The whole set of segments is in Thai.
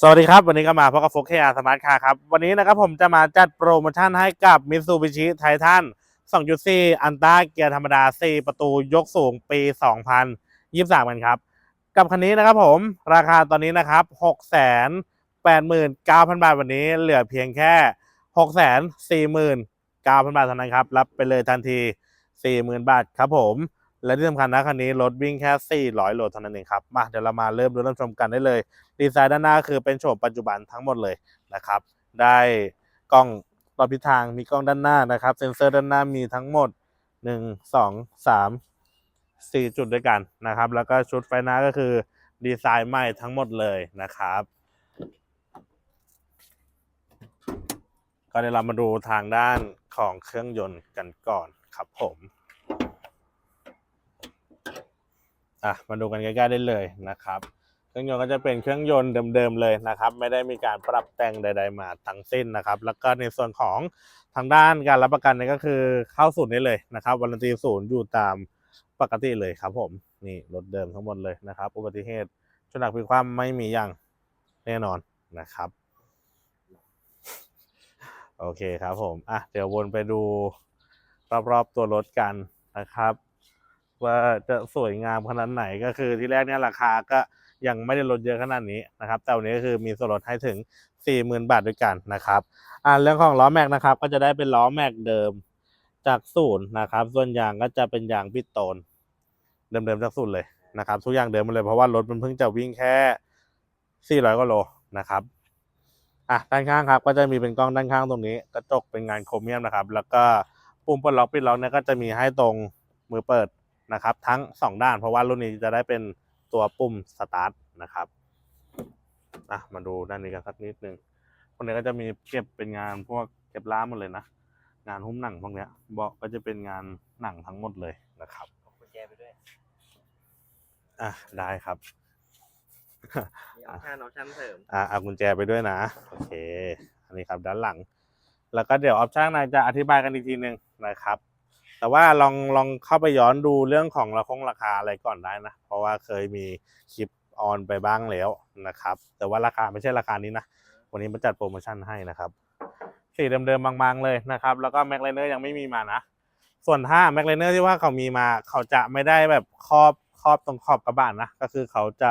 สวัสดีครับ วันนี้ก็มาพบกับโฟกเคียสมาร์ทคาร์ครับ วันนี้นะครับผมจะมาจัดโปรโมชั่นให้กับ Mitsubishi Titan 2.4 อันต้าเกียร์ธรรมดา 4 ประตูยกสูงปี 2023 กันครับ กับคันนี้นะครับผมราคาตอนนี้นะครับ 689,000 บาทวันนี้เหลือเพียงแค่ 649,000 บาทเท่านั้นครับ รับไปเลยทันที 40,000 บาทครับผม และที่สำคัญนะคันนี้รถวิ่งแค่ 400 โลเท่านั้นเองครับ มาเดี๋ยวเรามาเริ่มดูเริ่มชมกันได้เลย ดีไซน์ด้านหน้าคือเป็นโฉมปัจจุบันทั้งหมดเลยนะครับ ได้กล้องรอบทิศทางมีกล้องด้านหน้านะครับ เซ็นเซอร์ด้านหน้ามีทั้งหมด 1 2 3 4 จุดด้วยกันนะครับ แล้วก็ชุดไฟหน้าก็คือดีไซน์ใหม่ทั้งหมดเลยนะครับก็เดี๋ยวเรามาดูทางด้านของเครื่องยนต์กันก่อนครับผม อะมาดูกันใกล้ๆได้เลยนะครับ เครื่องยนต์ก็จะเป็นเครื่องยนต์เดิมๆเลยนะครับ ไม่ได้มีการปรับแต่งใด ๆ มาทั้งสิ้นนะครับ แล้วก็ในส่วนของทางด้านการรับประกันเนี่ยก็คือเข้าศูนย์ได้เลยนะครับวันตีศูนย์อยู่ตามปกติเลยครับ ผมนี่รถเดิมทั้งหมดเลยนะครับอุบัติเหตุชนหนักพิกคว่ำไม่มีอย่างแน่นอนนะครับ โอเคครับผมอะเดี๋ยววนไปดูรอบๆตัวรถกันนะครับ ว่าจะสวยงามขนาดไหนก็คือที่แรกเนี่ยราคาก็ยังไม่ได้ลดเยอะขนาดนี้นะครับ แต่วันนี้ก็คือมีส่วนลดให้ถึง 40,000 บาทด้วยกันนะครับอ่าเรื่องของล้อแม็กนะครับ ก็จะได้เป็นล้อแม็กเดิมจากศูนย์นะครับ ส่วนยางก็จะเป็นยางพิโตนเดิมๆจากศูนย์เลยนะครับทุกอย่างเดิมหมดเลยเพราะว่ารถมันเพิ่งจะวิ่งแค่ 400กว่าโลนะครับอะด้านข้างครับก็จะมีเป็นกล้องด้านข้างตรงนี้กระจกเป็นงานโครเมียมนะครับ แล้วก็ปุ่มปลดล็อกปิดล็อกเนี่ยก็จะมีให้ตรงมือเปิด นะครับ ทั้ง 2 ด้าน เพราะว่ารุ่นนี้จะได้เป็นตัวปุ่มสตาร์ทนะครับอะมาดูด้านนี้กันสักนิดนึงพวกนี้ก็จะมีเก็บเป็นงานพวกเก็บล้ามหมดเลยนะงานหุ้มหนังพวกเนี้ยเบอกก็จะเป็นงานหนังทั้งหมดเลยนะครับเอากุญแจไปด้วยอะได้ครับมีออปชั่นออปชั่นเสริมอะเอากุญแจไปด้วยนะโอเค อันนี้ครับด้านหลัง แล้วก็เดี๋ยวออปชั่นนายจะอธิบายกันอีกทีหนึ่งนะครับ แต่ว่าลองลองเข้าไปย้อนดูเรื่องของราคงราคาอะไรก่อนได้นะ เพราะว่าเคยมีคลิปออนไปบ้างแล้วนะครับ แต่ว่าราคาไม่ใช่ราคานี้นะ วันนี้มาจัดโปรโมชั่นให้นะครับสีเดิมๆบางๆเลยนะครับ แล้วก็แม็กไลเนอร์ยังไม่มีมานะ ส่วนถ้าแม็กไลเนอร์ที่ว่าเขามีมา เขาจะไม่ได้แบบครอบครอบตรงขอบกระบะนะ ก็คือเขาจะ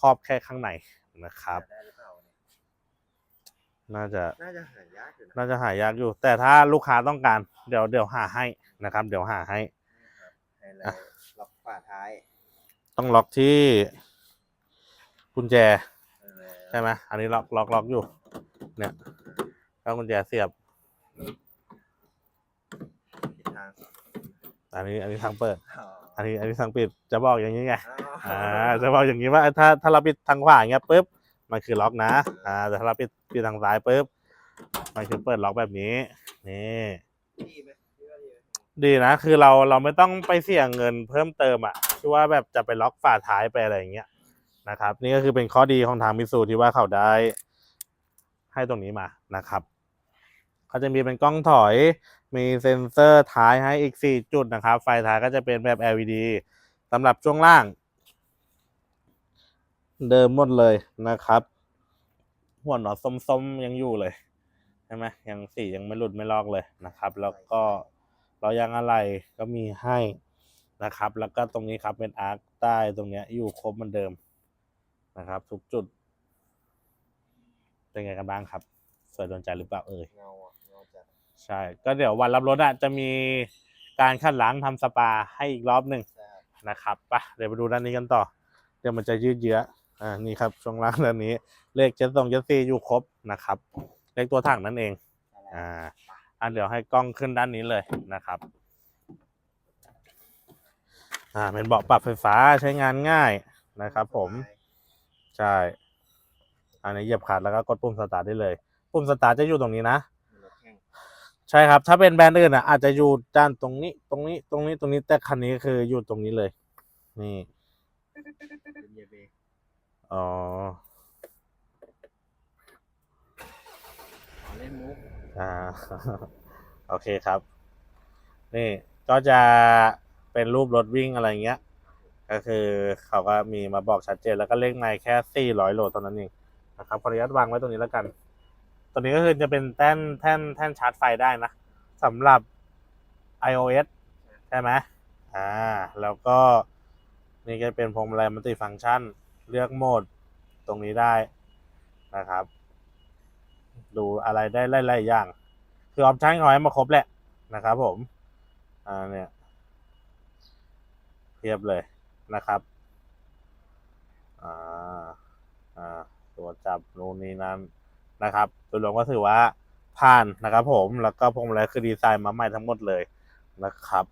ครอบแค่ข้างในนะครับ ได้หรือเปล่าเนี่ยน่าจะน่าจะหายากอยู่นะน่าจะหายากอยู่ แต่ถ้าลูกค้าต้องการ เดี๋ยวเดี๋ยวหาให้นะครับ เดี๋ยวหาให้ ไฮไลอะท์ล็อกฝาท้ายต้องล็อกที่กุญแจเออใช่ไหมอันนี้ล็อกล็อกล็อกอยู่ เนี่ยถ้ากุญแจเสียบ ทิศทางอันนี้ อันนี้ทางเปิด อ๋ออันนี้อันนี้ทางปิดจะบอกอย่างนี้ไง อ๋ออ่าจะบอกอย่างนี้ว่าถ้าถ้าเราปิดทางขวาอย่างเงี้ยปุ๊บ มันคือล็อกนะ อ่า แต่ถ้าเราปิดปิดทางซ้ายปุ๊บ มันคือเปิดล็อกแบบนี้ นี่ ดีนะ คือเราเราไม่ต้องไปเสี่ยงเงินเพิ่มเติมอะที่ว่าแบบจะไปล็อกฝาท้ายไปอะไรอย่างเงี้ย นะครับ นี่ก็คือเป็นข้อดีของทางมิสูที่ว่าเขาได้ ให้ตรงนี้มานะครับ เขาจะมีเป็นกล้องถอย มีเซ็นเซอร์ท้ายให้อีก 4 จุดนะครับ ไฟท้ายก็จะเป็นแบบ LED สำหรับช่วงล่าง เดิมหมดเลยนะครับ หัวหนอดส้มๆยังอยู่เลยใช่ไหมยังสียังไม่หลุดไม่ลอกเลยนะครับ แล้วก็เรายางอะไรก็มีให้นะครับ แล้วก็ตรงนี้ครับเป็นอาร์คใต้ตรงเนี้ยอยู่ครบเหมือนเดิมนะครับ ทุกจุด เป็นไงกันบ้างครับ สวยโดนใจหรือเปล่าเอ่ยเงาเงาจัดใช่ ก็เดี๋ยววันรับรถอะจะมีการคัดล้างทำสปาให้อีกรอบหนึ่งนะครับไปะเดี๋ยวไปดูด้านนี้กันต่อ เดี๋ยวมันจะยืดเยื้อ อ่านี่ครับช่วงล่างด้านนี้ เลขเจ็ดสองเจ็ดสี่อยู่ครบนะครับ เลขตัวถังนั่นเองใช่แล้วอ่าอะเดี๋ยวให้กล้องขึ้นด้านนี้เลยนะครับอ่าเป็นเบาะปรับไฟฟ้าใช้งานง่ายนะครับผม ใช่ อันนี้เหยียบขาดแล้วก็กดปุ่มสตาร์ทได้เลย ปุ่มสตาร์ทจะอยู่ตรงนี้นะมีรถแข่งใช่ครับ ถ้าเป็นแบรนด์อื่นอะอาจจะอยู่ด้านตรงนี้ ตรงนี้ ตรงนี้ ตรงนี้ แต่คันนี้คืออยู่ตรงนี้เลย นี่เป็นเยเบ อ๋อ อ๋อเล่นมุกอ่า โอเคครับ นี่ก็จะเป็นรูปรถวิ่งอะไรเงี้ย ก็คือเขาก็มีมาบอกชัดเจนแล้วก็เลขในแค่ 400 โลเท่านั้นเองนะครับขออนุญาตวางไว้ตรงนี้แล้วกัน ตัวนี้ก็คือจะเป็นแท่นแท่นแท่นชาร์จไฟได้นะสำหรับ iOS ใช่ไหมอ่า แล้วก็นี่ก็เป็นพวงมาลัยมัลติฟังก์ชัน เลือกโหมดตรงนี้ได้นะครับ ดูอะไรได้หลายๆอย่าง คือออปชันเขาให้มาครบแหละนะครับผม อ่าเนี่ยเทียบเลยนะครับ อ่า อ่า ตัวจับนู่นนี่นั่นนะครับโดยรวมก็ถือว่าผ่านนะครับผมแล้วก็พวงมาลัยคือดีไซน์มาใหม่ทั้งหมดเลยนะครับ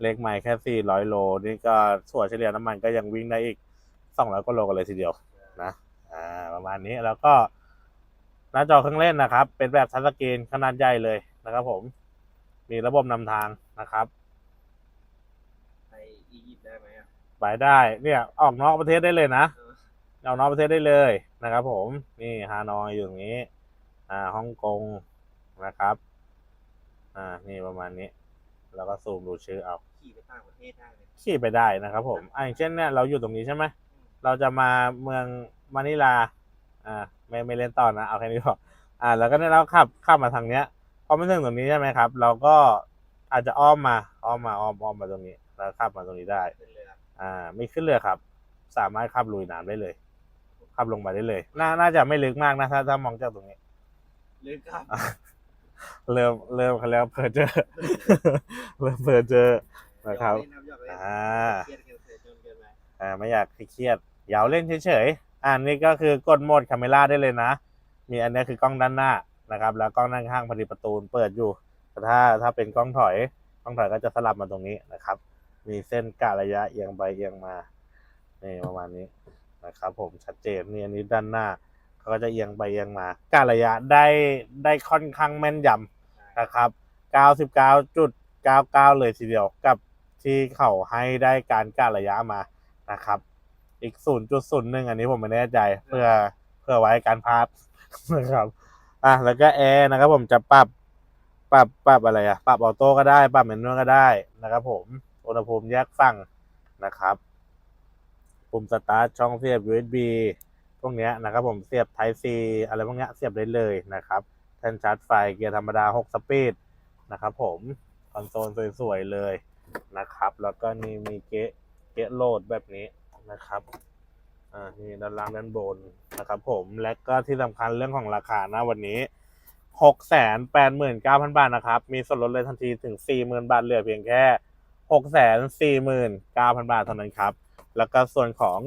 เลขใหม่แค่ 400 โล นี่ก็ส่วนเฉลี่ยน้ำมันก็ยังวิ่งได้อีก 200กว่าโลกันเลยทีเดียวนะอ่าประมาณนี้แล้วก็หน้าจอเครื่องเล่นนะครับ เป็นแบบทัชสกรีนขนาดใหญ่เลยนะครับผม มีระบบนำทางนะครับ ไปอียิปต์ได้ไหมอะไปได้เนี่ยออกนอกประเทศได้เลยนะเออออกนอกประเทศได้เลยนะครับผมนี่ฮานอยอยู่ตรงนี้ อ่าฮ่องกงนะครับ อ่านี่ประมาณนี้ แล้วก็ซูมดูชื่อเอาขี่ไปต่างประเทศได้เลยขี่ไปได้นะครับผมอ่าอย่างเช่นเนี่ยเราอยู่ตรงนี้ใช่ไหม เราจะมาเมืองมะนิลา อ่า ไม่ไม่เล่นต่อนะ เอาแค่นี้พออ่า แล้วก็เนี่ยเราขับขับมาทางเนี้ย พอมาถึงตรงนี้ใช่ไหมครับ เราก็อาจจะอ้อมมา อ้อมมาอ้อมอ้อมมาตรงนี้ แล้วขับมาตรงนี้ได้เป็นเรืออ่ามีขึ้นเรือครับ สามารถขับลุยน้ำได้เลย ขับลงไปได้เลย น่า น่าจะไม่ลึกมากนะ ถ้าถ้ามองจากตรงนี้เรือครับ เริ่ม เริ่มเขาแล้วเพอเจอ เริ่มเพอเจอนะครับหยอกเล่นหยอกเล่นอ่าเครียดเกินไปจนเกินไปอ่า ไม่อยากเครียด อยาวเล่นเฉยๆอันนี้ก็คือกดโหมดคาเมล่าได้เลยนะ มีอันนี้คือกล้องด้านหน้านะครับ แล้วกล้องด้านข้างพอดีประตูเปิดอยู่แต่ถ้าถ้าเป็นกล้องถอยกล้องถอยก็จะสลับมาตรงนี้นะครับ มีเส้นกะระยะเอียงไปเอียงมานี่ประมาณนี้นะครับผมชัดเจนนี่อันนี้ด้านหน้าเขาก็จะเอียงไปเอียงมากะระยะได้ได้ค่อนข้างแม่นยำนะครับ 99.99 เลยทีเดียวกับที่เขาให้ได้การกะระยะมานะครับ อีก0.01อันนี้ผมไม่แน่ใจ เพื่อเพื่อไว้การพาดนะครับ อะแล้วก็แอร์นะครับ ผมจะปรับปรับปรับอะไรอะปรับออโต้ก็ได้ ปรับแมนนวลก็ได้นะครับผมอุณหภูมิแยกฝั่งนะครับปุ่มสตาร์ทช่องเสียบ USB พวกเนี้ยนะครับผมเสียบ Type C อะไรพวกเนี้ยเสียบได้เลยนะครับแท่นชาร์จไฟเกียร์ธรรมดา 6 สปีดนะครับผมคอนโซลสวยๆเลยนะครับ แล้วก็นี่มีเกะเกะโหลดแบบนี้ นะครับอ่านี่ด้านล่างด้านบนนะครับผมและก็ที่สำคัญเรื่องของราคานะวันนี้6 8 9 0 0 0บาทนะครับ มีส่วนลดเลยทันทีถึง40,000บาทเหลือเพียงแค่6 4 9 0 0 0บาทเท่านั้นครับ แล้วก็ส่วนของ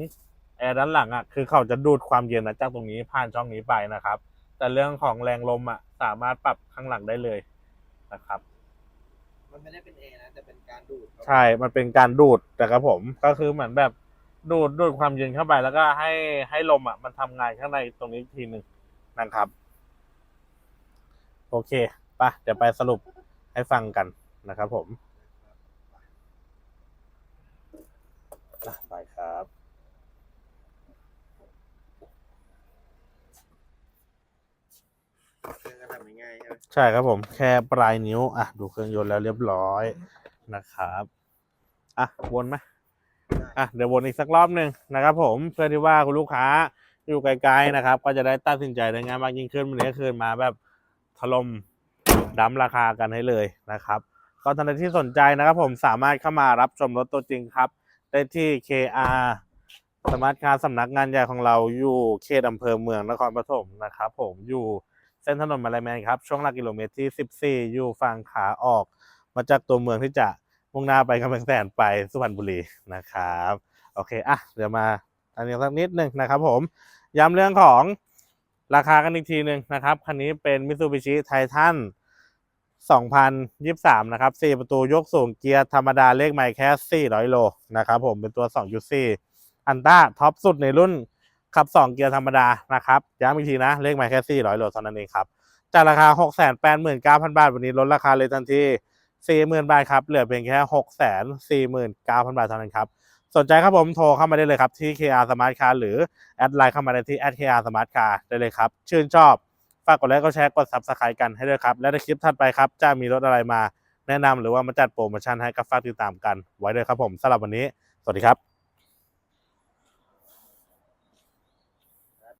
แอร์ด้านหลังอะคือเขาจะดูดความเย็นนะจากตรงนี้ผ่านช่องนี้ไปนะครับ แต่เรื่องของแรงลมอะสามารถปรับข้างหลังได้เลยนะครับ มันไม่ได้เป็นเอนะแต่เป็นการดูด ใช่ มันเป็นการดูดนะครับผม ก็คือเหมือนแบบ ดูดดูดความเย็นเข้าไปแล้วก็ให้ให้ลมอะ มันทำงานข้างในตรงนี้อีกทีหนึ่งนะครับ โอเคปะเดี๋ยวไปสรุปให้ฟังกันนะครับผมอะไปครับเครื่องก็ทำง่ายๆใช่ไหมใช่ครับผม แค่ปลายนิ้ว อะ ดูเครื่องยนต์แล้วเรียบร้อยนะครับ อะ วนไหม อะเดี๋ยววนอีกสักรอบหนึ่งนะครับ ผมเพื่อที่ว่าคุณลูกค้าอยู่ไกลๆนะครับ ก็จะได้ตัดสินใจได้ง่ายมากยิ่งขึ้นวันนี้คือมาแบบถล่มดั้มราคากันให้เลยนะครับก็ท่านใดที่สนใจนะครับ ผมสามารถเข้ามารับชมรถตัวจริงครับ ได้ที่ KR สมาร์ทคาร์สำนักงานใหญ่ของเราอยู่เขตอำเภอเมืองนครปฐมนะครับ ผมอยู่เส้นถนนมาลายแมนครับช่วงหลักกิโลเมตรที่ 14 อยู่ฝั่งขาออกมาจากตัวเมืองที่จะ มุ่งหน้าไปกำแพงแสนไปสุพรรณบุรีนะครับ โอเคอะเดี๋ยวมาอันนี้สักนิดหนึ่งนะครับผมย้ำเรื่องของราคากันอีกทีหนึ่งนะครับ คันนี้เป็น Mitsubishi Titan 2023 นะครับ 4 ประตูยกสูงเกียร์ธรรมดาเลขใหม่แค่ 400 โลนะครับผมเป็นตัว 2.4 อันต้าท็อปสุดในรุ่นขับ 2 เกียร์ธรรมดานะครับย้ำอีกทีนะ เลขใหม่แค่ 400 โลเท่านั้นเองครับ จากราคา 689,000 บาท วันนี้ลดราคาเลยทันที 40,000 บาทครับ เหลือเพียงแค่649,000 บาทเท่านั้นครับ สนใจครับผมโทรเข้ามาได้เลยครับ ที่ KR Smart Car หรือ แอดไลน์เข้ามาได้ที่ @KR Smart Car ได้เลยครับ ชื่นชอบ ฝากกดไลค์กดแชร์กด Subscribe กันให้ด้วยครับ และในคลิปถัดไปครับ จะมีรถอะไรมาแนะนำหรือว่ามาจัดโปรโมชั่นให้กับฝากติดตามกันไว้ด้วยครับผมสำหรับวันนี้ สวัสดีครับ